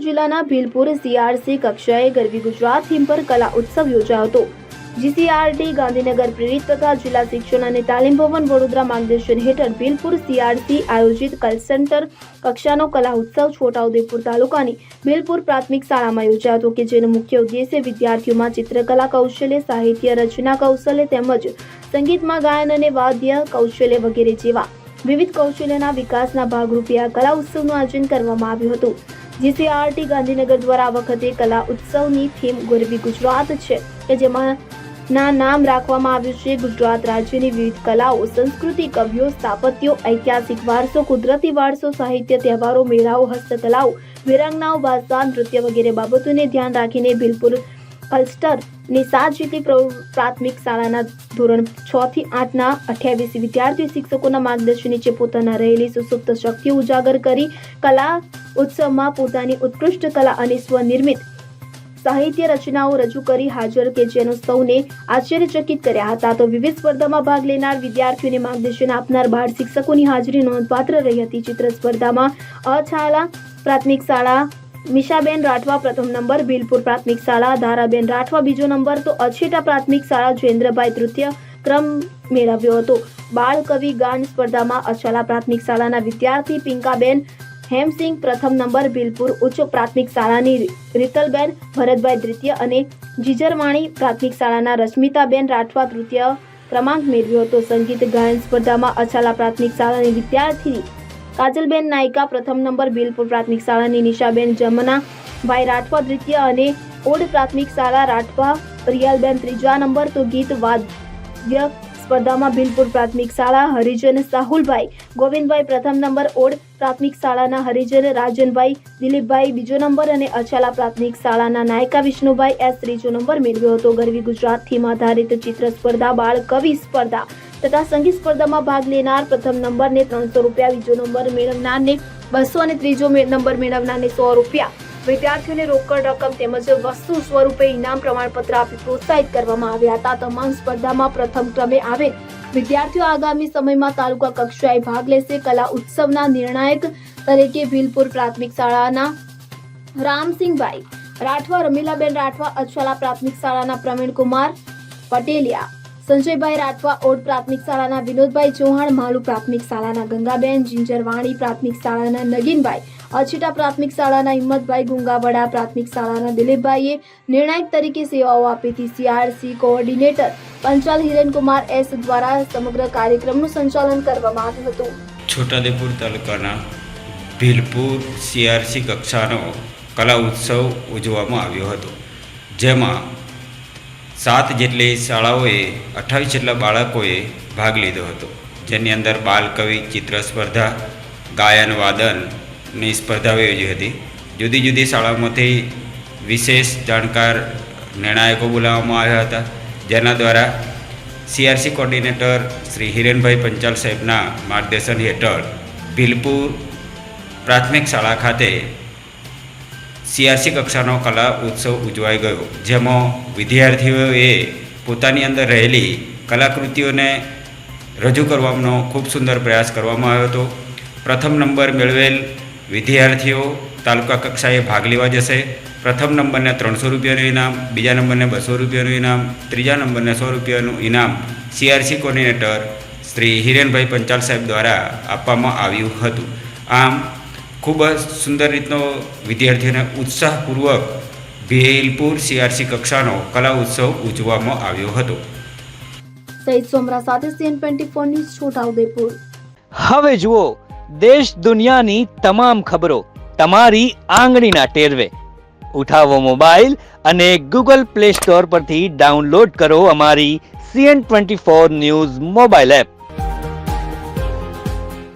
જિલ્લાના ભીલપુર સીઆરસી કક્ષાએ ગરવી ગુજરાત થીમ પર કલા ઉત્સવ યોજાયો હતો. જીસીઆરટી ગાંધીનગર પ્રેરિત તથા જિલ્લા શિક્ષણ અને તાલીમ ભવન વડોદરા માર્ગદર્શન હેઠળ ભીલપુર સીઆરસી આયોજિત કલ સેન્ટર કક્ષાનો કલા ઉત્સવ છોટાઉદેપુર તાલુકાની ભીલપુર પ્રાથમિક શાળામાં યોજાયો હતો કે જેનો મુખ્ય ઉદ્દેશ્ય વિદ્યાર્થીઓમાં ચિત્રકલા કૌશલ્ય, સાહિત્ય રચના કૌશલ્ય તેમજ સંગીતમાં ગાયન અને વાદ્ય કૌશલ્ય વગેરે જેવા વિવિધ કૌશલ્યના વિકાસના ભાગરૂપે આ કલા ઉત્સવનું આયોજન કરવામાં આવ્યું હતું. જીસીઆરટી ગાંધીનગર દ્વારા આ વખતે કલા ઉત્સવની થીમ ગરવી ગુજરાત છે, કે જેમાં ના નામ રાખવામાં આવ્યું છે ગુજરાત રાજ્યની વિવિધ કલાઓ, સંસ્કૃતિ, કવિઓ, સ્થાપત્યો, ઐતિહાસિક વારસો, કુદરતી વારસો, સાહિત્ય તહેવારો, મેળાઓ, હસ્તકલાઓ, વિરાંગનાઓ ભાષા નૃત્ય વગેરે બાબતોને ધ્યાન રાખીને ભીલપુર કલ્સ્ટરની સાત જેટલી પ્રૌ- પ્રાથમિક શાળાના ધોરણ છ થી આઠના અઠ્યાવીસ વિદ્યાર્થીઓ શિક્ષકોના માર્ગદર્શન નીચે પોતાના રહેલી સુસુપ્ત શક્તિઓ ઉજાગર કરી કલા ઉત્સવમાં પોતાની ઉત્કૃષ્ટ કલા અને સ્વનિર્મિત સાહિત્ય રચનાઓ રજૂ કરી હાજર કે જેનો સૌને આશ્ચર્યચકિત કર્યા હતા. તો વિવિધ સ્પર્ધામાં ભાગ લેનાર વિદ્યાર્થીઓને માર્ગદર્શન આપનાર બાળ શિક્ષકોની હાજરી નોંધપાત્ર રહી હતી. ચિત્ર સ્પર્ધામાં અછાલા પ્રાથમિક શાળા મિશાબેન રાઠવા પ્રથમ નંબર ભીલપુર પ્રાથમિક શાળા, ધારાબેન રાઠવા બીજો નંબર, તો અછેટા પ્રાથમિક શાળા જયેન્દ્રભાઈ તૃતીય ક્રમ મેળવ્યો હતો. બાળ કવિ ગાન સ્પર્ધામાં અછાલા પ્રાથમિક શાળાના વિદ્યાર્થી પિંકાબેન હેમસિંગ પ્રથમ નંબર ભીલપુર ઉચ્ચ પ્રાથમિક શાળાની રીતલબેન ભરતભાઈ દ્વિતીય અને જીજરવાણી પ્રાથમિક શાળાના રશ્મિતાબેન રાઠવા તૃતીય ક્રમાંક મેળવ્યો હતો. સંગીત ગાયન સ્પર્ધામાં અછાલા પ્રાથમિક શાળાની વિદ્યાર્થીની કાજલબેન નાયકા પ્રથમ નંબર ભીલપુર પ્રાથમિક શાળાની નિશાબેન જમના, ભાઈ રાઠવા દ્વિતીય અને ઓડ પ્રાથમિક શાળા, રાઠવા રિયાલબેન ત્રીજા નંબર, તો ગીત વાદ્ય સ્પર્ધામાં ભીલપુર પ્રાથમિક શાળા, હરિજન સાહુલભાઈ, ગોવિંદભાઈ પ્રથમ નંબર, ઓડ પ્રાથમિક શાળાના હરિજન, રાજનભાઈ દિલીપભાઈ બીજો નંબર અને અછાલા પ્રાથમિક શાળાના નાયકા વિષ્ણુભાઈ એસ ત્રીજો નંબર મેળવ્યો હતો. ગરવી ગુજરાત થીમ આધારિત ચિત્ર સ્પર્ધા બાળ કવિ સ્પર્ધા. તથા સંગીત સ્પર્ધામાં ભાગ લેનાર પ્રથમ નંબરને ત્રણસો રૂપિયા, બીજો નંબર મેળવનારને બસો અને ત્રીજો નંબર મેળવનારને સો રૂપિયા. વિદ્યાર્થીઓને રોકડ રકમ તેમજ વસ્તુ સ્વરૂપે ઇનામ પ્રમાણપત્ર આપી પ્રોત્સાહિત કરવામાં આવ્યા હતા. તમામ સ્પર્ધામાં પ્રથમ ક્રમે આવેલ વિદ્યાર્થીઓ આગામી સમયમાં તાલુકા કક્ષાએ ભાગ લેશે. કલા ઉત્સવના નિર્ણાયક તરીકે ભીલપુર પ્રાથમિક શાળાના રામસિંહભાઈ રાઠવા, રમીલાબેન રાઠવા અછવાલા પ્રાથમિક શાળાના પ્રવીણકુમાર પટેલિયા સંજયભાઈ રાઠવા ઓડ પ્રાથમિક શાળાના વિનોદભાઈ ચૌહાણ, માલુ પ્રાથમિક શાળાના ગંગાબેન, જિંજરવાણી પ્રાથમિક શાળાના નગીનભાઈ, અછીટા પ્રાથમિક શાળાના હિંમતભાઈ ગુંગાવડા, પ્રાથમિક શાળાના દિલીપભાઈએ નિર્ણાયક તરીકે સેવાઓ આપી CRC coordinator Panchal Hirenkumar S દ્વારા સમગ્ર કાર્યક્રમનું સંચાલન કરવામાં આવ્યું હતું. છોટાદેપુર તાલુકાના ભીલપુર સીઆરસી કક્ષાનો કલા ઉત્સવ ઉજવવામાં આવ્યો હતો, જેમાં સાત જેટલી શાળાઓએ અઠ્ઠાવીસ જેટલા બાળકોએ ભાગ લીધો હતો. જેની અંદર બાલકવિ ચિત્ર સ્પર્ધા ગાયન વાદનની સ્પર્ધાઓ યોજી હતી. જુદી જુદી શાળાઓમાંથી વિશેષ જાણકાર નિર્ણાયકો બોલાવવામાં આવ્યા હતા. જેના દ્વારા સીઆરસી કોર્ડિનેટર શ્રી હિરેનભાઈ પંચાલ સાહેબના માર્ગદર્શન હેઠળ ભીલપુર પ્રાથમિક શાળા ખાતે સીઆરસી કક્ષાનો કલા ઉત્સવ ઉજવાઈ ગયો, જેમાં વિદ્યાર્થીઓએ પોતાની અંદર રહેલી કલાકૃતિઓને રજૂ કરવાનો ખૂબ સુંદર પ્રયાસ કરવામાં આવ્યો હતો. પ્રથમ નંબર મેળવેલ વિદ્યાર્થીઓ તાલુકા કક્ષાએ ભાગ લેવા જશે. પ્રથમ નંબરને ત્રણસો રૂપિયાનું ઇનામ, બીજા નંબરને બસો રૂપિયાનું ઇનામ, ત્રીજા નંબરને સો રૂપિયાનું ઇનામ સીઆરસી કોર્ડિનેટર શ્રી હિરેનભાઈ પંચાલ સાહેબ દ્વારા આપવામાં આવ્યું હતું. આમ ખૂબ જ સુંદર રીતનો વિદ્યાર્થીઓને ઉત્સાહપૂર્વક ભેલપુર સીઆરસી કક્ષાનો કલા ઉત્સવ ઉજવવામાં આવ્યો હતો. સૈદ સોમરા સાથે CN twenty four news Chhota Udepur. હવે જુઓ દેશ દુનિયાની તમામ ખબરો તમારી આંગળીના ટેરવે. ઉઠાવો મોબાઈલ અને ગૂગલ પ્લે સ્ટોર પરથી ડાઉનલોડ કરો અમારી CN twenty four news mobile app.